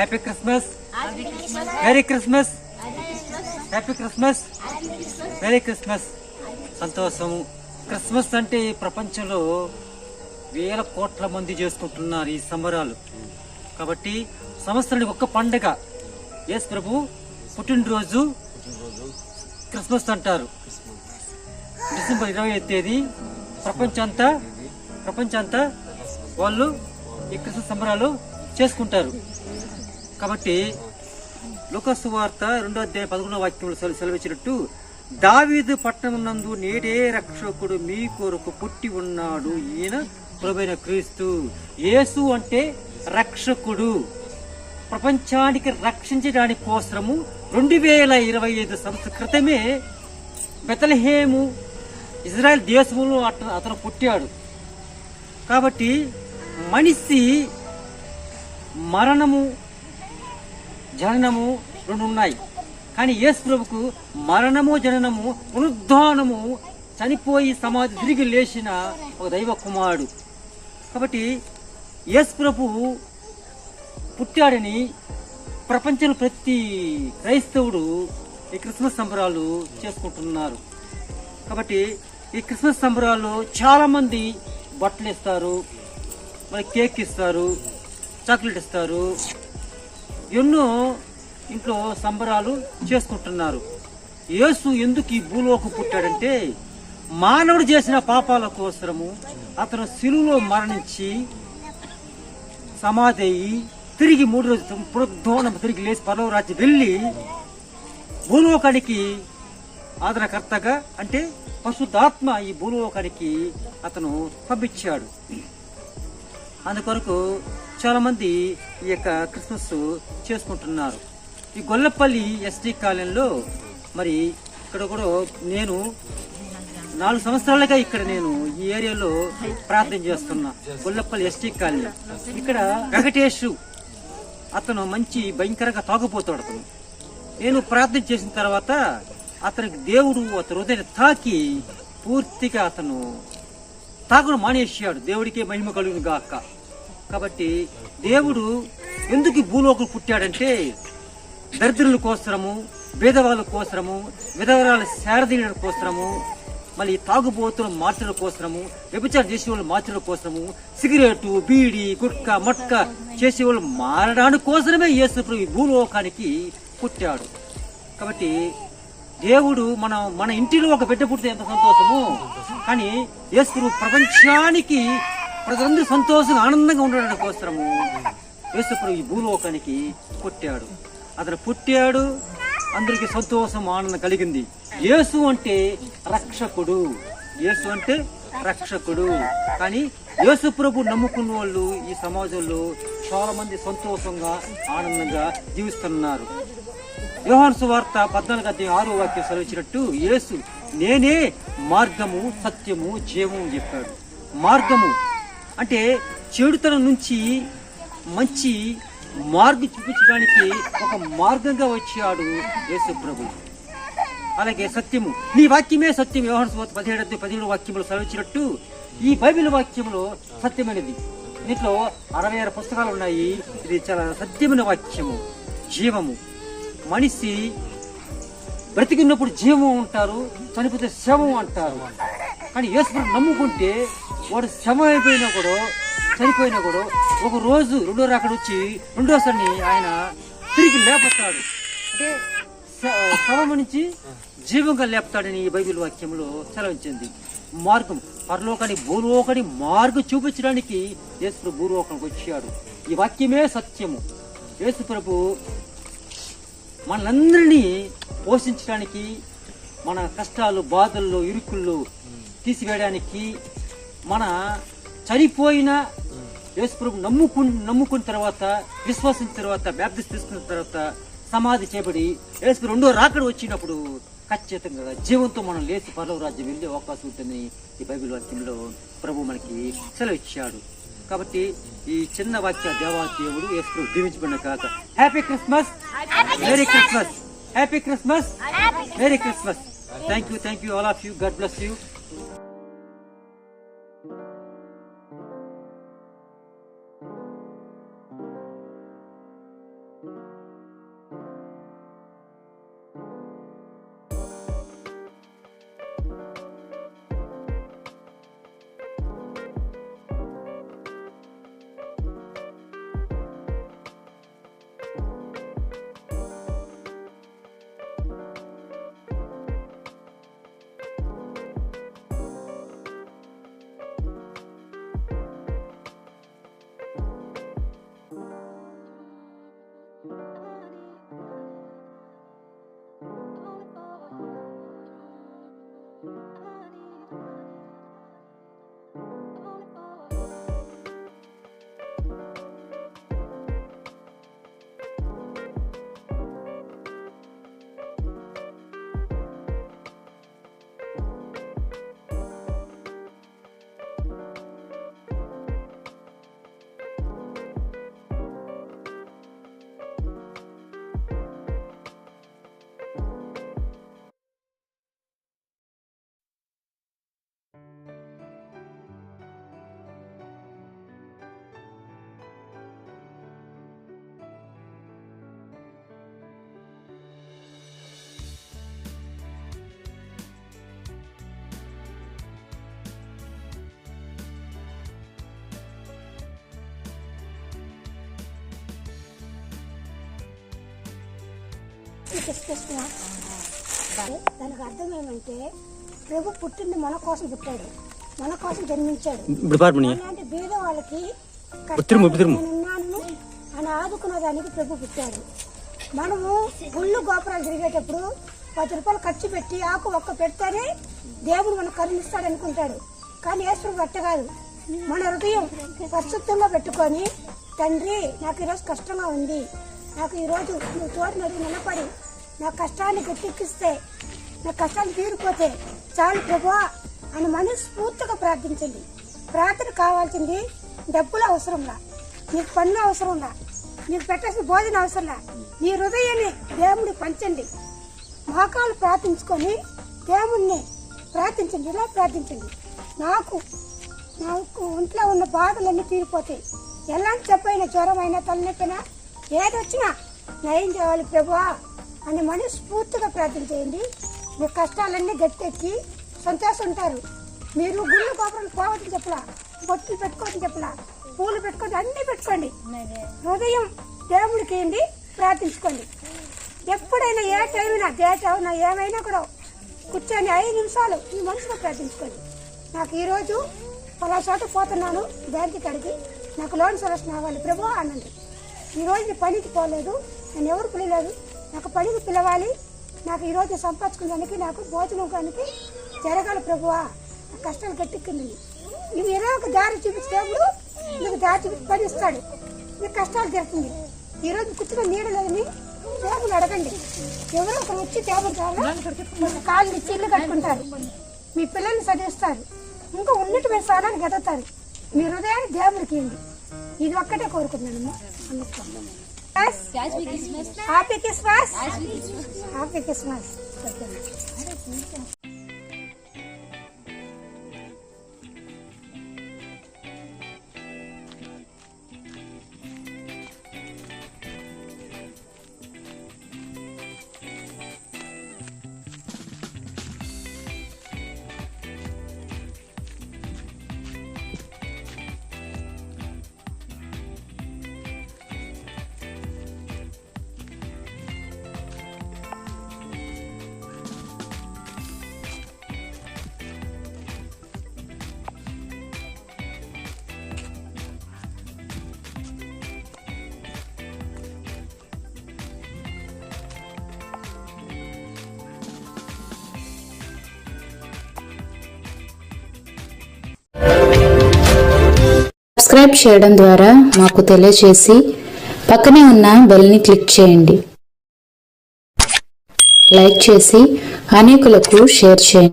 Happy Christmas merry Christmas happy Christmas merry Christmas సంతోషము Christmas అంటే ఈ ప్రపంచంలో వేల కోట్ల మంది చేసుకుంటున్నారు ఈ సంబరాలు. కాబట్టి సంవత్సరానికి ఒక్క పండగ. యేసు ప్రభు పుట్టినరోజు క్రిస్మస్ అంటారు. డిసెంబర్ ఇరవై తేదీ ప్రపంచంతా ప్రపంచంతా వాళ్ళు ఈ క్రిస్మస్ సంబరాలు చేసుకుంటారు. కాబట్టి లుకసు వార్త రెండో అధ్యాయ పదకొండవ వాక్యంలో సెలవిచ్చినట్టు దావీదు పట్టణం నందు నేడే రక్షకుడు మీ కొరకు పుట్టి ఉన్నాడు. ఈయన ప్రభైన క్రీస్తు. యేసు అంటే రక్షకుడు. ప్రపంచానికి రక్షించడానికి కోసము రెండు వేల ఇరవై ఐదు సంవత్సర క్రితమే బెతలహేము ఇజ్రాయెల్ దేశంలో అత- అతను పుట్టాడు. కాబట్టి మనిషి మరణము జననము రెండు ఉన్నాయి కానీ యేసు ప్రభుకు మరణము జననము పునరుద్ధానము చనిపోయి సమాధి తిరిగి లేచిన ఒక దైవ కుమారుడు. కాబట్టి యేసు ప్రభు పుట్టాడని ప్రపంచంలో ప్రతి క్రైస్తవుడు ఈ క్రిస్మస్ సంబరాలు చేసుకుంటున్నారు. కాబట్టి ఈ క్రిస్మస్ సంబరాల్లో చాలామంది బట్టలు ఇస్తారు మరి కేక్ ఇస్తారు చాక్లెట్ ఇస్తారు ఎన్నో ఇంట్లో సంబరాలు చేసుకుంటున్నారు. యేసు ఎందుకు ఈ భూలోకి పుట్టాడంటే మానవుడు చేసిన పాపాల కోసము అతను శిలువలో మరణించి సమాధి అయ్యి తిరిగి మూడు రోజులు పునరుద్ధోనం తిరిగి లేచి పర్వరాజ్యం వెళ్ళి భూలోకానికి ఆదరణకర్తగా అంటే పశుధాత్మ ఈ భూలోకానికి అతను పంపించాడు. అందుకొరకు చాలామంది ఈ యొక్క క్రిస్మస్ చేసుకుంటున్నారు. ఈ గొల్లపల్లి ఎస్టీ కాలనీలో మరి ఇక్కడ కూడా నేను నాలుగు సంవత్సరాలుగా ఇక్కడ నేను ఈ ఏరియాలో ప్రార్థన చేస్తున్నా. Gollapalli ST colony. ఇక్కడ వెంకటేష్ అతను మంచి భయంకరంగా తాగుపోతాడు అతను. నేను ప్రార్థన చేసిన తర్వాత అతనికి దేవుడు అతని హృదయాన్ని తాకి పూర్తిగా అతను తాగుడు మానేసాడు దేవుడికే మహిమ కలుగును గాక. కాబట్టి దేవుడు ఎందుకు ఈ భూలోకం పుట్టాడంటే దరిద్రుల కోసరము భేదవాళ్ళ కోసరము విధవరాల శారదీయుల కోసరము మళ్ళీ తాగుబోతుల మార్చడం కోసరము వ్యభిచారం చేసే వాళ్ళు మార్చడం కోసము సిగరెటు బీడి గుట్క మట్క చేసే వాళ్ళు మారడానికి కోసమే యేసుప్రభు ఈ భూలోకానికి పుట్టాడు. కాబట్టి దేవుడు మన మన ఇంటిలో ఒక బిడ్డ పుడితే ఎంత సంతోషము? కానీ యేసు ప్రపంచానికి ప్రజలందరూ సంతోషంగా ఆనందంగా ఉండడానికి కోసము యేసుప్రభు ఈ భూలోకానికి పుట్టాడు. అతను పుట్టాడు అందరికి సంతోషం ఆనందం కలిగింది. యేసు అంటే రక్షకుడు. యేసు అంటే రక్షకుడు. కానీ యేసు ప్రభు నమ్ముకున్న వాళ్ళు ఈ సమాజంలో చాలా మంది సంతోషంగా ఆనందంగా జీవిస్తున్నారు. యోహాను సువార్త పద్నాలుగు అధ్యాయం ఆరో వాక్యం సెలవిచ్చినట్టు యేసు నేనే మార్గము సత్యము జీవము చెప్పాడు. మార్గము అంటే చెడుతనం నుంచి మంచి మార్గం చూపించడానికి ఒక మార్గంగా వచ్చాడు యేసు ప్రభు అలాగే సత్యము. నీ వాక్యమే సత్యం. వ్యవహార పదిహేడు పదిహేడు వాక్యములు సెలవిచ్చినట్టు ఈ బైబిల్ వాక్యములో సత్యమైనది. దీంట్లో అరవై ఆరు పుస్తకాలు ఉన్నాయి. ఇది చాలా సత్యమైన వాక్యము. జీవము. మనిషి బ్రతికినప్పుడు జీవము అంటారు చనిపోతే శవం అంటారు. కానీ యేసు నమ్ముకుంటే వాడు శవం అయిపోయినా కూడా చనిపోయినా కూడా ఒక రోజు రెండో అక్కడ వచ్చి రెండోసారి ఆయన తిరిగి లేపస్తాడు. అంటే శ- శవం నుంచి జీవంగా లేపుతాడని ఈ బైబిల్ వాక్యంలో సెలవించింది. మార్గం పరలోకాన్ని భూలోకాన్ని మార్గం చూపించడానికి యేసు భూలోకానికి వచ్చాడు. ఈ వాక్యమే సత్యము. యేసు ప్రభు మనందరినీ పోషించడానికి మన కష్టాలు బాధల్లో ఇరుకుల్లో తీసివేయడానికి మన చనిపోయిన యేసుప్రభు నమ్ముకు నమ్ముకున్న తర్వాత విశ్వాసం తర్వాత బ్యాప్టిస్ట్ తీసుకున్న తర్వాత సమాధి చేపడి యేసు రెండో రాకడ వచ్చినప్పుడు ఖచ్చితంగా జీవంతో మనం లేచి పర్లవ రాజ్యం వెళ్ళే అవకాశం ఉంటుందని ఈ బైబిల్ వాక్యంలో ప్రభు మనకి సెలవు ఇచ్చాడు కాబట్టి ఈ చిన్న వాక్య దేవాదేవుడు యేసు దీవించబడిన కాక happy Christmas merry Christmas happy Christmas merry Christmas thank you thank you all of you God bless you Krishna దానికి అర్థం ఏమంటే ప్రభు పుట్టింది మన కోసం పుట్టాడు. మన కోసం జన్మించాడు. అలాంటి బీద వాళ్ళకి అని ఆదుకున్న దానికి ప్రభు పుట్టాడు. మనము గుళ్ళు గోపురాలు తిరిగేటప్పుడు పది రూపాయలు ఖర్చు పెట్టి ఆకు ఒక్క పెడితేనే దేవుడు మనకు కరుణిస్తాడు అనుకుంటాడు. కానీ ఈశ్వరుడు పట్ట కాదు. మన హృదయం పరిశుద్ధంగా పెట్టుకొని తండ్రి నాకు ఈరోజు కష్టంగా ఉంది. నాకు ఈరోజు నువ్వు తోడు నడుగు నిలబడి నా కష్టాన్ని గట్టెక్కిస్తే నా కష్టాలు తీరిపోతే చాలు ప్రభువా అని మనస్ఫూర్తిగా ప్రార్థించండి. ప్రార్థన కావాల్సింది డబ్బులు అవసరంలా నీకు పన్ను అవసరంలా నీకు పెట్టాల్సిన భోజనం అవసరంలా. నీ హృదయాన్ని దేవుడికి పంచండి. మోకాలు ప్రార్థించుకొని దేవుణ్ణి ప్రార్థించండి ఇలా ప్రార్థించండి. నాకు నాకు ఒంట్లో ఉన్న బాధలన్నీ తీరిపోతాయి ఎలాంటి చెప్పైనా జ్వరమైనా తలనొప్పినా ఏదొచ్చినా నయం చేయాలి ప్రభువా అని మనస్ఫూర్తిగా ప్రార్థన చేయండి. మీ కష్టాలన్నీ గట్టెక్కి సంతోషం ఉంటారు మీరు గుళ్ళు గోపురాలు పోవద్దు చెప్పలా బొట్టులు పెట్టుకోవద్దు చెప్పలా పూలు పెట్టుకోవద్దు అన్నీ పెట్టుకోండి. హృదయం దేవుడికి ఏంటి ప్రార్థించుకోండి. ఎప్పుడైనా ఏ టైమైనా డేట్ అవునా ఏమైనా కూడా కూర్చొని ఐదు నిమిషాలు ఈ మనసులో ప్రార్థించుకోండి. నాకు ఈరోజు పలా చోట పోతున్నాను బ్యాంక్ అడిగి నాకు లోన్ సొల్యూషన్ అవ్వాలి. ప్రభు అనండి ఈరోజు పనికి పోలేదు నేను ఎవరు పిలలేదు నాకు పనికి పిలవాలి. నాకు ఈరోజు సంపాదించుకోవడానికి నాకు భోజనం కానికి జరగాలి ప్రభువా. కష్టాలు గట్టెక్కింది. నువ్వు ఏదో ఒక దారి చూపించేప్పుడు నీకు దారి చూపించి పని ఇస్తాడు. నీకు కష్టాలు జరుగుతుంది. ఈరోజు కూర్చున్న నీడ లేదని దేవుని అడగండి. ఎవరో ఒకరు వచ్చి దేవుడు కావాలి కాళ్ళు ఇచ్చి ఇల్లు కట్టుకుంటారు. మీ పిల్లల్ని చదివిస్తారు. ఇంకా ఉన్నటువంటి స్థానానికి ఎదుగుతారు మీ హృదయాన్ని దేవుడికి ఇది ఒక్కటే కోరుకుంటున్నాను happy Christmas happy Christmas subscribe చేయడం ద్వారా మాకు తెలియచేసి పక్కనే ఉన్న బెల్ని క్లిక్ చేయండి. లైక్ చేసి అనేకులకు షేర్ చేయండి.